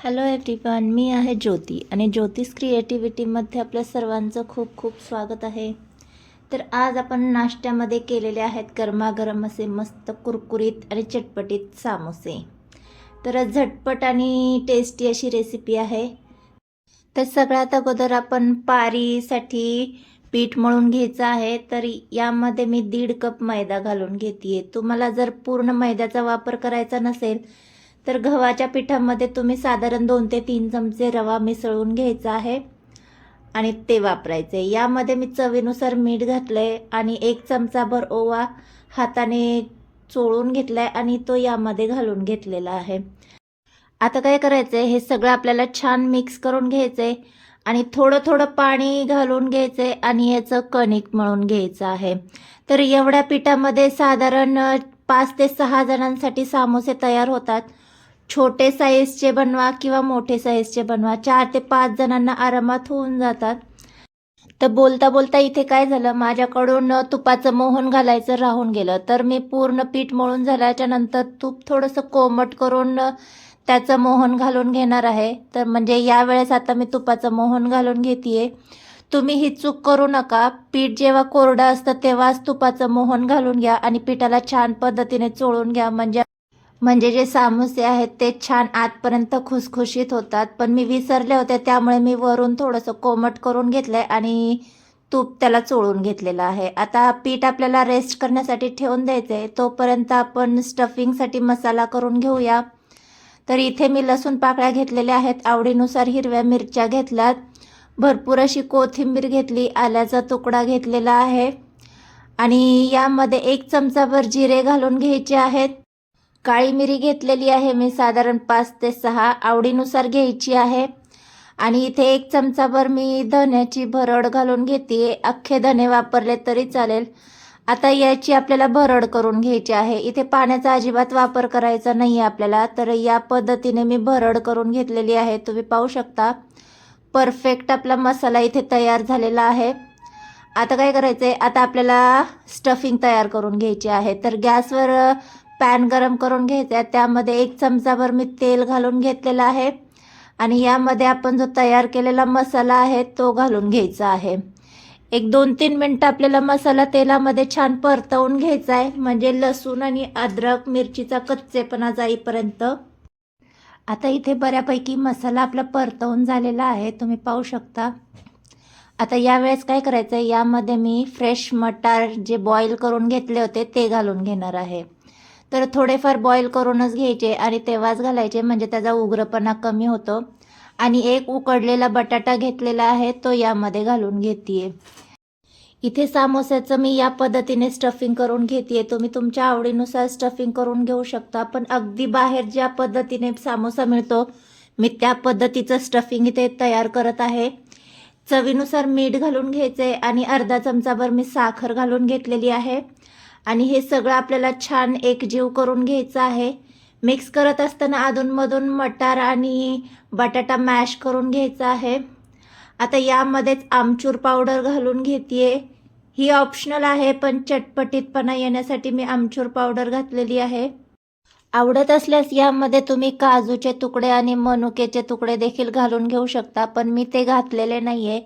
Hello everyone मी आहे ज्योती आणि ज्योतिष क्रिएटिव्हिटीमध्ये आपल्या सर्वांचं खूप खूप स्वागत आहे. तर आज आपण नाश्त्यामध्ये केलेले आहेत गरमागरम असे मस्त कुरकुरीत आणि चटपटीत सामोसे. तर झटपट आणि टेस्टी अशी रेसिपी आहे. तर सगळ्यात अगोदर आपण पारीसाठी पीठ मळून घ्यायचं आहे तर यामध्ये मी दीड कप मैदा घालून घेते तुम्हाला जर पूर्ण मैद्याचा वापर करायचा नसेल तर गव्हाच्या पिठामध्ये तुम्ही साधारण दोन ते तीन चमचे रवा मिसळून घ्यायचा आहे आणि ते वापरायचे. यामध्ये मी चवीनुसार मीठ घातलं आहे आणि एक चमचाभर ओवा हाताने चोळून घेतला आहे आणि तो यामध्ये घालून घेतलेला आहे. आता काय करायचं आहे हे सगळं आपल्याला छान मिक्स करून घ्यायचं आहे आणि थोडं थोडं पाणी घालून घ्यायचं आहे आणि याचं कणिक मळून घ्यायचं आहे. तर एवढ्या पिठामध्ये साधारण पाच ते सहा जणांसाठी सामोसे तयार होतात. छोटे साईजचे बनवा किंवा मोठे साईजचे बनवा. चार ते पाच जणांना आरामात होऊन जातात. तर बोलता बोलता इथे काय झालं? माझ्याकडून तुपाचं मोहन घालायचं राहून गेलं. तर मी पूर्ण पीठ मळून झाल्याच्यानंतर तूप थोडंसं कोमट करून त्याचं मोहन घालून घेणार आहे. तर म्हणजे यावेळेस आता मी तुपाचं मोहन घालून घेते तुम्ही ही चूक करू नका. पीठ जेव्हा कोरडं असतं तेव्हाच तुपाचं मोहन घालून घ्या आणि पिठाला छान पद्धतीने चोळून घ्या. म्हणजे म्हणजे जे सामोसे आहेत ते छान आतपर्यंत खुसखुशीत होतात. पण मी विसरले होते त्यामुळे मी वरून थोडंसं कोमट करून घेतलं आहे आणि तूप त्याला चोळून घेतलेलं आहे. आता पीठ आपल्याला रेस्ट करण्यासाठी ठेवून द्यायचं आहे तोपर्यंत आपण स्टफिंगसाठी मसाला करून घेऊया. तर इथे मी लसूण पाकळ्या घेतलेल्या आहेत. आवडीनुसार हिरव्या मिरच्या घेतल्यात. भरपूर अशी कोथिंबीर घेतली आल्याचा तुकडा घेतलेला आहे. आणि यामध्ये एक चमचाभर जिरे घालून घ्यायचे आहेत. काळी मिरी घेतलेली आहे. मी साधारण पाच ते सहा आवडीनुसार घ्यायची आहे. आणि इथे एक चमचाभर मी धण्याची भरड घालून घेते. अख्खे धने वापरले तरी चालेल. आता याची आपल्याला भरड करून घ्यायची आहे. इथे पाण्याचा अजिबात वापर करायचा नाही आहे आपल्याला. तर या पद्धतीने मी भरड करून घेतलेली आहे. तुम्ही पाहू शकता. परफेक्ट आपला मसाला इथे तयार झालेला आहे. आता काय करायचं आहे आता आपल्याला स्टफिंग तयार करून घ्यायची आहे. तर गॅसवर पॅन गरम करून घ्यायचा आहे. त्यामध्ये एक चमचाभर मी तेल घालून घेतलेलं आहे. आणि यामध्ये आपण जो तयार केलेला मसाला आहे तो घालून घ्यायचा आहे. एक दोन तीन मिनटं आपल्याला मसाला तेलामध्ये छान परतवून घ्यायचा आहे. म्हणजे लसूण आणि अद्रक मिरचीचा कच्चेपणा जाईपर्यंत. आता इथे बऱ्यापैकी मसाला आपला परतवून झालेला आहे. तुम्ही पाहू शकता. आता यावेळेस काय करायचं आहे यामध्ये मी फ्रेश मटार जे बॉईल करून घेतले होते ते घालून घेणार आहे. तर थोडेफार बॉईल करूनच घ्यायचे आणि तेव्हाच घालायचे. म्हणजे त्याचा उग्रपणा कमी होतो. आणि एक उकडलेला बटाटा घेतलेला आहे तो यामध्ये घालून घेते इथे सामोस्याचं मी या पद्धतीने स्टफिंग करून घेते तुम्ही तुमच्या आवडीनुसार स्टफिंग करून घेऊ शकता. पण अगदी बाहेर ज्या पद्धतीने सामोसा मिळतो मी त्या पद्धतीचं स्टफिंग इथे तयार करत आहे. चवीनुसार मीठ घालून घ्यायचे आणि अर्धा चमचाभर मी साखर घालून घेतलेली आहे. आणि हे सगळं आपल्याला छान एकजीव करून घ्यायचं आहे. मिक्स करत असताना अधूनमधून मटार आणि बटाटा मॅश करून घ्यायचा आहे. आता यामध्येच आमचूर पावडर घालून घेते ही ऑप्शनल आहे पण चटपटीतपणा येण्यासाठी मी आमचूर पावडर घातलेली आहे. आवडत असल्यास यामध्ये तुम्ही काजूचे तुकडे आणि मनुकेचे तुकडे देखील घालून घेऊ शकता पण मी ते घातलेले नाही आहे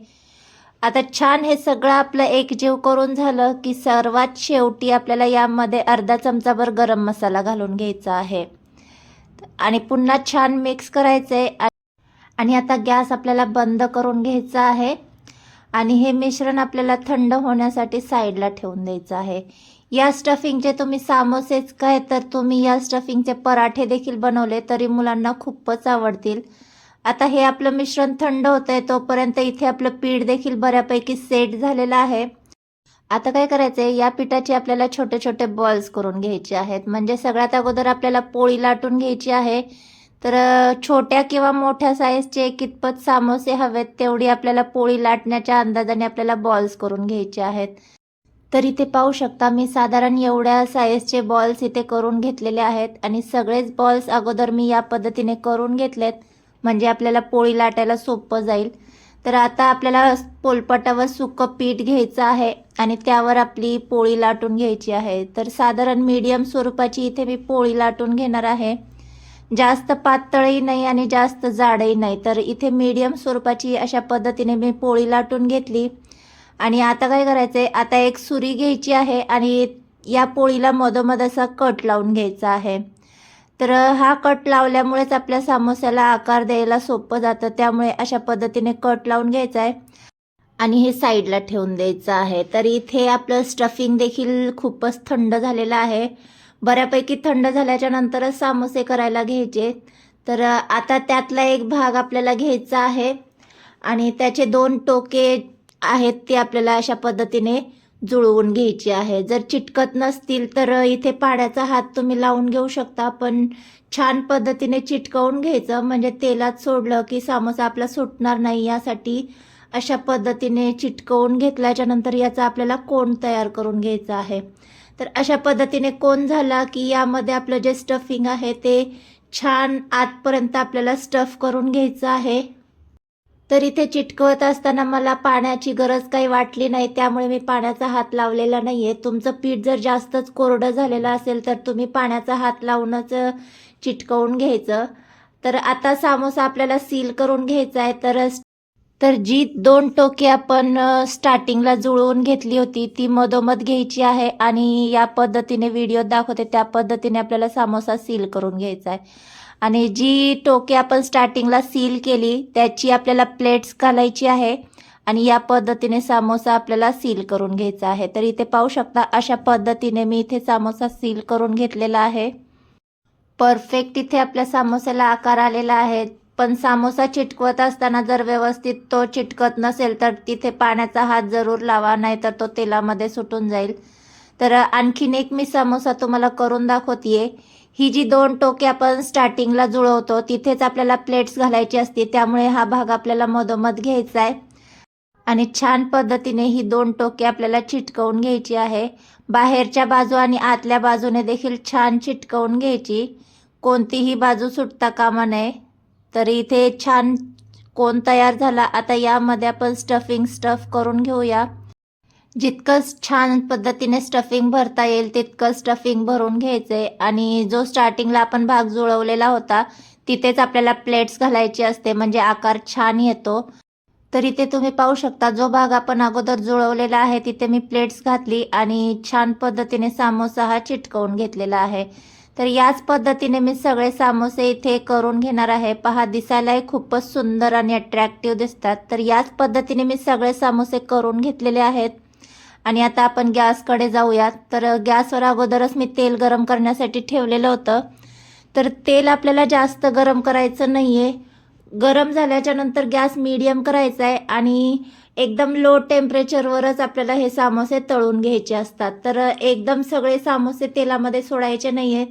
आता छान हे सगळं आपलं एकजीव करून झालं की सर्वात शेवटी आपल्याला यामध्ये अर्धा चमचाभर गरम मसाला घालून घ्यायचा आहे. आणि पुन्हा छान मिक्स करायचं आहे आणि आता गॅस आपल्याला बंद करून घ्यायचा आहे. आणि हे मिश्रण आपल्याला थंड होण्यासाठी साईडला ठेवून द्यायचं आहे. या स्टफिंगचे तुम्ही सामोसेच काय तर तुम्ही या स्टफिंगचे पराठे देखील बनवले तरी मुलांना खूपच आवडतील. आता हे आपलं मिश्रण थंड होतं आहे तोपर्यंत इथे आपलं पीठ देखील बऱ्यापैकी सेट झालेलं आहे. आता काय करायचं आहे या पिठाचे आपल्याला छोटे छोटे बॉल्स करून घ्यायचे आहेत. म्हणजे सगळ्यात अगोदर आपल्याला पोळी लाटून घ्यायची आहे. तर छोट्या किंवा मोठ्या साईजचे कितपत सामोसे हवेत तेवढी आपल्याला पोळी लाटण्याच्या अंदाजाने आपल्याला बॉल्स करून घ्यायचे आहेत. तर इथे पाहू शकता मी साधारण एवढ्या साईजचे बॉल्स इथे करून घेतलेले आहेत. आणि सगळेच बॉल्स अगोदर मी या पद्धतीने करून घेतलेत. म्हणजे आपल्याला पोळी लाटायला सोपं जाईल. तर आता आपल्याला पोलपटावर सुकं पीठ घ्यायचं आहे आणि त्यावर आपली पोळी लाटून घ्यायची आहे. तर साधारण मीडियम स्वरूपाची इथे मी पोळी लाटून घेणार आहे. जास्त पातळही नाही आणि जास्त जाडही नाही. तर इथे मीडियम स्वरूपाची अशा पद्धतीने मी पोळी लाटून घेतली. आणि आता काय करायचं आहे आता एक सुरी घ्यायची आहे आणि या पोळीला मधोमध असा कट लावून घ्यायचा आहे. तर हा कट लावल्यामुळेच आपल्या समोस्याला आकार द्यायला सोपं जातं. त्यामुळे अशा पद्धतीने कट लावून घ्यायचा आहे. आणि हे साईडला ठेवून द्यायचं आहे. तर इथे आपलं स्टफिंग देखील खूपच थंड झालेलं आहे. बऱ्यापैकी थंड झाल्याच्या नंतरच सामोसे करायला घ्यायचे. तर आता त्यातला एक भाग आपल्याला घ्यायचा आहे. आणि त्याचे दोन टोके आहेत ते आपल्याला अशा पद्धतीने जुळवून घ्यायची आहे. जर चिटकत नसतील तर इथे पाण्याचा हात तुम्ही लावून घेऊ शकता पण छान पद्धतीने चिटकवून घ्यायचं. म्हणजे तेलात सोडलं की सामोसा आपला सुटणार नाही यासाठी अशा पद्धतीने चिटकवून घेतल्याच्या नंतर याचा आपल्याला कोण तयार करून घ्यायचा आहे? तर अशा पद्धतीने कोण झाला की यामध्ये आपलं जे स्टफिंग आहे ते छान आतपर्यंत आपल्याला स्टफ करून घ्यायचं आहे. तर इथे चिटकवत असताना मला पाण्याची गरज काही वाटली नाही त्यामुळे मी पाण्याचा हात लावलेला नाही आहे तुमचं पीठ जर जास्तच कोरडं झालेलं असेल तर तुम्ही पाण्याचा हात लावूनच चिटकवून घ्यायचं. तर आता सामोसा आपल्याला सील करून घ्यायचा आहे. तर तर जी दोन टोके आपण स्टार्टिंगला जुळवून घेतली होती ती मधोमध घ्यायची आहे आणि या पद्धतीने व्हिडिओ दाखवते त्या पद्धतीने आपल्याला सामोसा सील करून घ्यायचा आहे. आणि जी टोके आपण स्टार्टिंगला सील केली त्याची आपल्याला प्लेट्स घालायची आहे आणि या पद्धतीने सामोसा आपल्याला सील करून घ्यायचा आहे. तर इथे पाहू शकता अशा पद्धतीने मी इथे सामोसा सील करून घेतलेला आहे. परफेक्ट इथे आपल्या सामोस्याला आकार आलेला आहे. पण सामोसा चिटकवत असताना जर व्यवस्थित तो चिटकत नसेल तर तिथे पाण्याचा हात जरूर लावा नाहीतर तो तेलामध्ये सुटून जाईल. तर आणखीन एक मी सामोसा तुम्हाला करून दाखवतीये. ही जी दोन टोके आपण स्टार्टिंगला जुळवतो तिथेच आपल्याला प्लेट्स घालायची असते त्यामुळे हा भाग आपल्याला मधोमध घ्यायचा आहे. आणि छान पद्धतीने ही दोन टोके आपल्याला चिटकवून घ्यायची आहे. बाहेरच्या बाजू आणि आतल्या बाजूने देखील छान चिटकवून घ्यायची. कोणतीही बाजू सुटता कामा नये. तर इथे छान कोण तयार झाला. आता यामध्ये आपण स्टफिंग स्टफ करून घेऊया. जितकंच छान पद्धतीने स्टफिंग भरता येईल तितकं स्टफिंग भरून घ्यायचंय. आणि जो स्टार्टिंगला आपण भाग जुळवलेला होता तिथेच आपल्याला प्लेट्स घालायची असते म्हणजे आकार छान येतो. तर इथे तुम्ही पाहू शकता जो भाग आपण अगोदर जुळवलेला आहे तिथे मी प्लेट्स घातली आणि छान पद्धतीने सामोसा हा चिटकवून घेतलेला आहे. तर याच पद्धतीने मी सगळे सामोसे इथे करून घेणार आहे. पहा दिसायलाही खूपच सुंदर आणि अट्रॅक्टिव्ह दिसतात. तर याच पद्धतीने मी सगळे सामोसे करून घेतलेले आहेत. आणि आता आपण गॅसकडे जाऊयात तर गॅसवर अगोदरच मी तेल गरम करण्यासाठी ठेवलेलं होतं. तर तेल आपल्याला जास्त गरम करायचं नाही आहे गरम झाल्याच्यानंतर गॅस मीडियम करायचा आहे आणि एकदम लो टेम्परेचरवरच आपल्याला हे सामोसे तळून घ्यायचे असतात. तर एकदम सगळे सामोसे तेलामध्ये सोडायचे नाही आहेत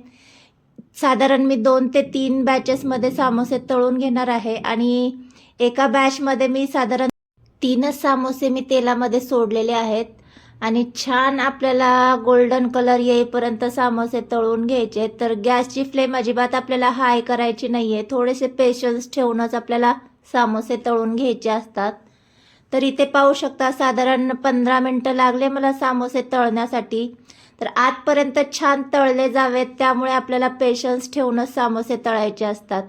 साधारण मी दोन ते तीन बॅचेसमध्ये सामोसे तळून घेणार आहे आणि एका बॅचमध्ये मी साधारण तीनच सामोसे मी तेलामध्ये सोडलेले आहेत. आणि छान आपल्याला गोल्डन कलर येईपर्यंत सामोसे तळून घ्यायचे. तर गॅसची फ्लेम अजिबात आपल्याला हाय करायची नाही आहे थोडेसे पेशन्स ठेवूनच आपल्याला सामोसे तळून घ्यायचे असतात. तर इथे पाहू शकता साधारण पंधरा मिनटं लागले मला सामोसे तळण्यासाठी. तर आतपर्यंत छान तळले जावेत त्यामुळे आपल्याला पेशन्स ठेवूनच सामोसे तळायचे असतात.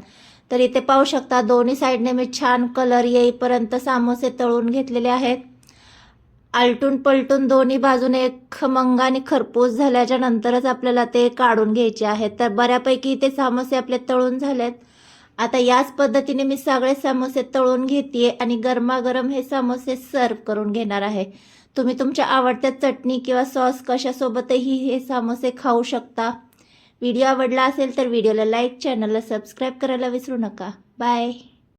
तर इथे पाहू शकता दोन्ही साईडने मी छान कलर येईपर्यंत सामोसे तळून घेतलेले आहेत. आलटून पलटून दोन्ही बाजूने खमंग आणि खरपूस झाल्याच्या नंतरच आपल्याला ते काढून घ्यायचे आहेत. तर बऱ्यापैकी ते सामोसे आपले तळून झालेत. आता याच पद्धतीने मी सगळे समोसे तळून घेते आणि गरमागरम हे समोसे सर्व करून घेणार आहे. तुम्ही तुमच्या आवडत्या चटणी किंवा सॉस कशासोबतही हे समोसे खाऊ शकता. व्हिडिओ आवडला असेल तर व्हिडिओला लाईक चॅनलला सबस्क्राईब करायला विसरू नका. बाय